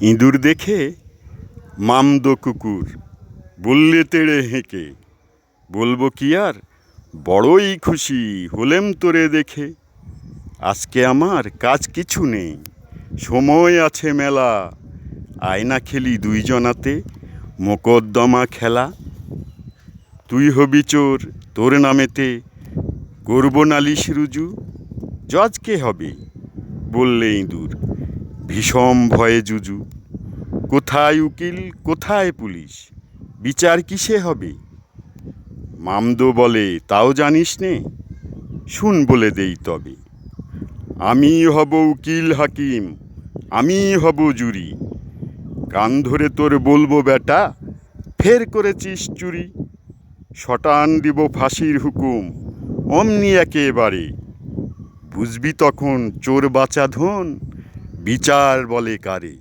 ইঁদুর দেখে, মামদো কুকুর, বললে তেড়ে হেঁকে। বলব কি আর, বড়ই খুশি হলেম তোরে দেখে। আজকে আমার কাজ কিছু নেই, সময় আছে মেলা। আয়না খেলি দুইজনাতে, মোকদ্দমা খেলা। তুই হবি চোর, তোর নামেতে, করব নালিশ রুজু। জজ হবে, বললে ইঁদুর। ভীষণ ভয়ে জুজু। কোথায় উকিল, কোথায় পুলিশ? বিচার কিসে হবে? মামদো বলে, তাও জানিস নে? শুন বলে দেই তবে। আমি হব উকিল হাকিম, আমি হব জুরি। কান ধরে তোর বলব বেটা ফের করেছিস চুরি। শটান দিব ফাঁসির হুকুম, অমনি একেবারে। বুঝবি তখন চোর বাঁচা ধন বিচার বলে কারে।